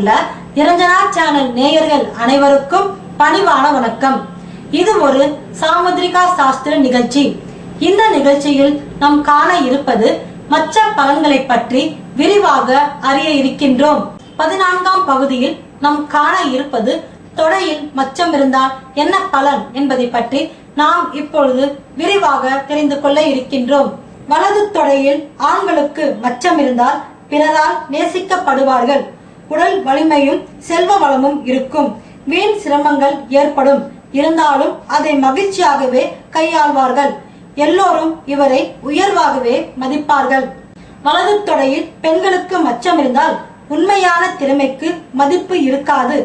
உள்ள நிரஞ்சனா சேனல் நேயர்கள் அனைவருக்கும் பணிவான வணக்கம். இது ஒரு சாமுத்ரிகா சாஸ்திர நிகழ்ச்சி. இந்த நிகழ்ச்சியில் நாம் காண இருப்பது மச்ச பலன்களை பற்றி விரிவாக அறிய இருக்கின்றோம். பதினான்காம் பகுதியில் நாம் காண இருப்பது தொடையில் மச்சம் இருந்தால் என்ன பலன் என்பதை பற்றி நாம் இப்பொழுது விரிவாக தெரிந்து கொள்ள இருக்கின்றோம். வலது தொடையில் ஆண்களுக்கு மச்சம் இருந்தால் பிறரால் நேசிக்கப்படுவார்கள். உடல் வலிமையும் செல்வ வளமும் இருக்கும். வீண் சிரமங்கள் ஏற்படும். இருந்தாலும் அதை மகிழ்ச்சியாகவே கையாள்வார்கள். எல்லோரும் இவரை உயர்வாகவே மதிப்பார்கள். வலது தொடையில் பெண்களுக்கு மச்சம் இருந்தால் உண்மையான திறமைக்கு மதிப்பு இருக்காது.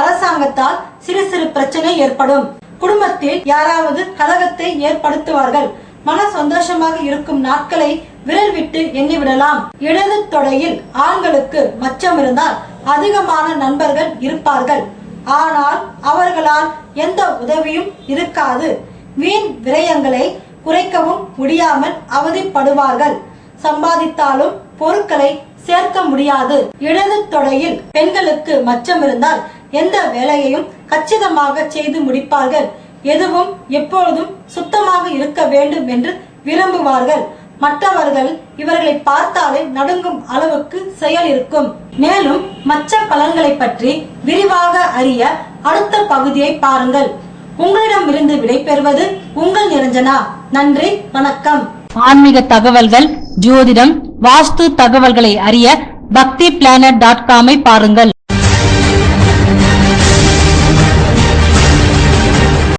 அரசாங்கத்தால் சிறு சிறு பிரச்சனை ஏற்படும். குடும்பத்தில் யாராவது கலகத்தை ஏற்படுத்துவார்கள். மன சந்தோஷமாக இருக்கும் நாட்களை விரல் விட்டு எண்ணிவிடலாம். இடது தொடையில் ஆண்களுக்கு மச்சம் இருந்தால் அதிகமான நண்பர்கள் இருப்பார்கள். ஆனால் அவர்களால் எந்த உதவியும் இருக்காது. வீண் விரயங்களை குறைக்கவும் முடியாமல் அவதிப்படுவார்கள். சம்பாதித்தாலும் பொருட்களை சேர்க்க முடியாது. இடது தொடையில் பெண்களுக்கு மச்சம் இருந்தால் எந்த வேலையையும் கச்சிதமாக செய்து முடிப்பார்கள். எதுவும் எப்பொழுதும் சுத்தமாக இருக்க வேண்டும் என்று விரும்புவார்கள். மற்றவர்கள் இவர்களை பார்த்தாலே நடுங்கும் அளவுக்கு செயல் இருக்கும். மேலும் மச்ச பலன்களை பற்றி விரிவாக அறிய அடுத்த பகுதியை பாருங்கள். உங்களிடமிருந்து விடைபெறுவது உங்கள் நிரஞ்சனா. நன்றி வணக்கம். ஆன்மீக தகவல்கள் ஜோதிடம் வாஸ்து தகவல்களை அறிய பக்தி பிளானட் டாட் காமை பாருங்கள்.